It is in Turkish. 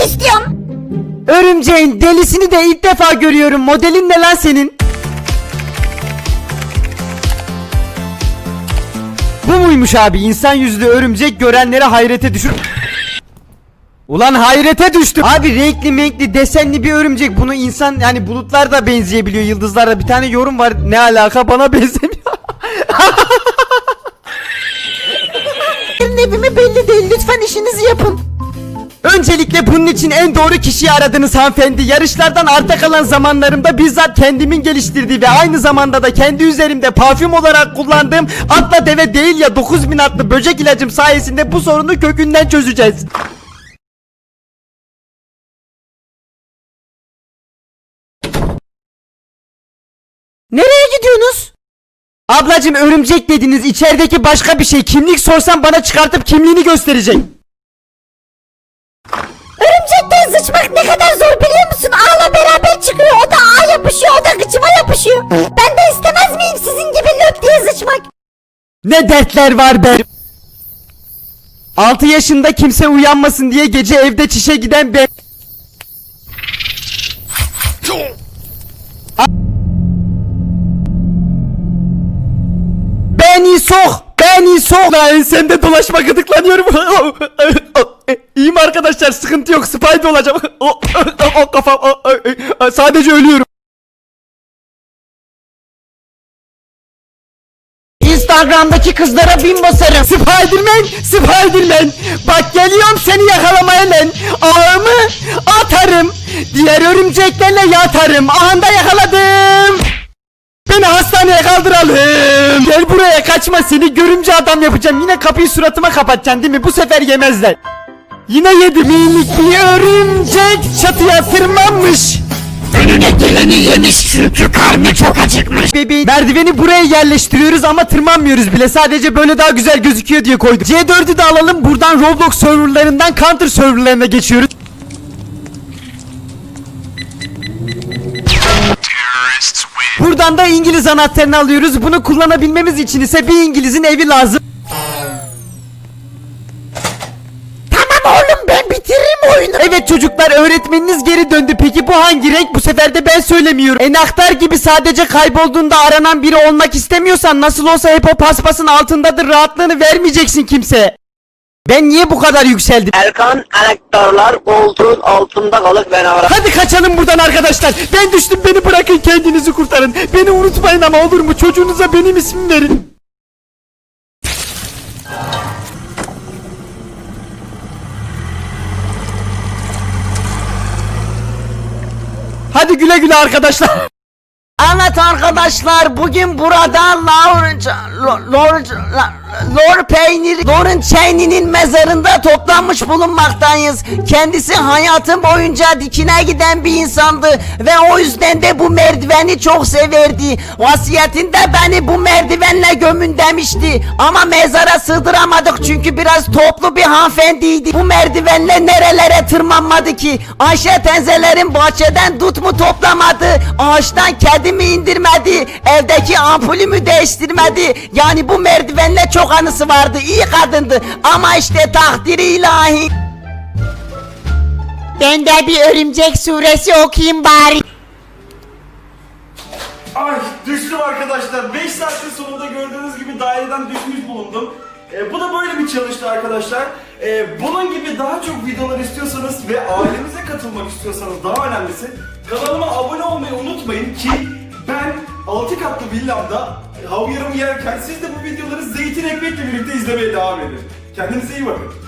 örümcek istiyorum. Örümceğin delisini de ilk defa görüyorum. Modelin ne lan senin? Bu muymuş abi? İnsan yüzlü örümcek görenlere hayrete düşür. Ulan hayrete düştüm. Abi renkli renkli desenli bir örümcek. Bunu insan yani bulutlar da benzeyebiliyor yıldızlarla. Bir tane yorum var. Ne alaka bana benzemiyor. Benim evimi belli değil lütfen işinizi yapın. Öncelikle bunun için en doğru kişiyi aradınız hanımefendi. Yarışlardan arta kalan zamanlarımda bizzat kendimin geliştirdiği ve aynı zamanda da kendi üzerimde parfüm olarak kullandığım atla deve değil ya 9000 atlı böcek ilacım sayesinde bu sorunu kökünden çözeceğiz. Nereye gidiyorsunuz? Ablacım örümcek dediniz içerideki başka bir şey. Kimlik sorsam bana çıkartıp kimliğini gösterecek. Örümcekten sıçmak ne kadar zor biliyor musun? Ağla beraber çıkıyor. O da ağa yapışıyor. O da gıçıma yapışıyor. Ben de istemez miyim sizin gibi löp diye sıçmak? Ne dertler var be. 6 yaşında kimse uyanmasın diye gece evde çişe giden ben. A- Beni sok! Beni sok! Lan ensemde dolaşma gıdıklanıyorum. İyiyim arkadaşlar sıkıntı yok. Spidey olacağım. O, o kafam. o, o, Sadece ölüyorum. Instagram'daki kızlara bin basarım. Spiderman, Spiderman. Bak geliyorum seni yakalamaya lan. Ağımı atarım. Diğer örümceklerle yatarım. Anda yakaladım. Beni hastaneye kaldıralım. Gel buraya kaçma seni görümce adam yapacağım. Yine kapıyı suratıma kapatacaksın değil mi? Bu sefer yemezler. Yine yedi minik bir örümcek çatıya tırmanmış. Önüne geleni yemiş çünkü karnı çok acıkmış. Bebeği merdiveni buraya yerleştiriyoruz ama tırmanmıyoruz bile. Sadece böyle daha güzel gözüküyor diye koyduk. C4'ü de alalım. Buradan Roblox serverlarından Counter serverlarına geçiyoruz. Buradan da İngiliz anahtarını alıyoruz. Bunu kullanabilmemiz için ise bir İngiliz'in evi lazım. Evet çocuklar öğretmeniniz geri döndü. Peki bu hangi renk? Bu sefer de ben söylemiyorum. Enaktar gibi sadece kaybolduğunda aranan biri olmak istemiyorsan nasıl olsa hep o paspasın altındadır. Rahatlığını vermeyeceksin kimseye. Ben niye bu kadar yükseldim? Erkan anahtarlar koltuğun altında kalıp beni ara. Hadi kaçalım buradan arkadaşlar. Ben düştüm beni bırakın kendinizi kurtarın. Beni unutmayın ama olur mu? Çocuğunuza benim ismimi verin. Hadi güle güle arkadaşlar. Evet arkadaşlar bugün burada Lawrence Lawrence La- Lor Peynir Lor'un Cheney'nin mezarında toplanmış bulunmaktayız. Kendisi hayatım boyunca dikine giden bir insandı ve o yüzden de bu merdiveni çok severdi. Vasiyetinde beni bu merdivenle gömün demişti. Ama mezara sığdıramadık çünkü biraz toplu bir hanımefendiydi. Bu merdivenle nerelere tırmanmadı ki? Ayşe teyzelerin bahçeden dut mu toplamadı? Ağaçtan kedi mi indirmedi? Evdeki ampulümü değiştirmedi? Yani bu merdivenle çok anısı vardı. İyi kadındı. Ama işte takdiri ilahi. Ben de bir örümcek suresi okuyayım bari. Ay düştüm arkadaşlar. 5 saatin sonunda gördüğünüz gibi daireden düşmüş bulundum. Ee, bu da böyle bir challenge'tı arkadaşlar. Ee, bunun gibi daha çok videolar istiyorsanız ve ailemize katılmak istiyorsanız daha önemlisi kanalıma abone olmayı unutmayın ki ben 6 katlı villamda havyarımı yerken siz de bu videoları zeytin ekmekle birlikte izlemeye devam edin. Kendinize iyi bakın.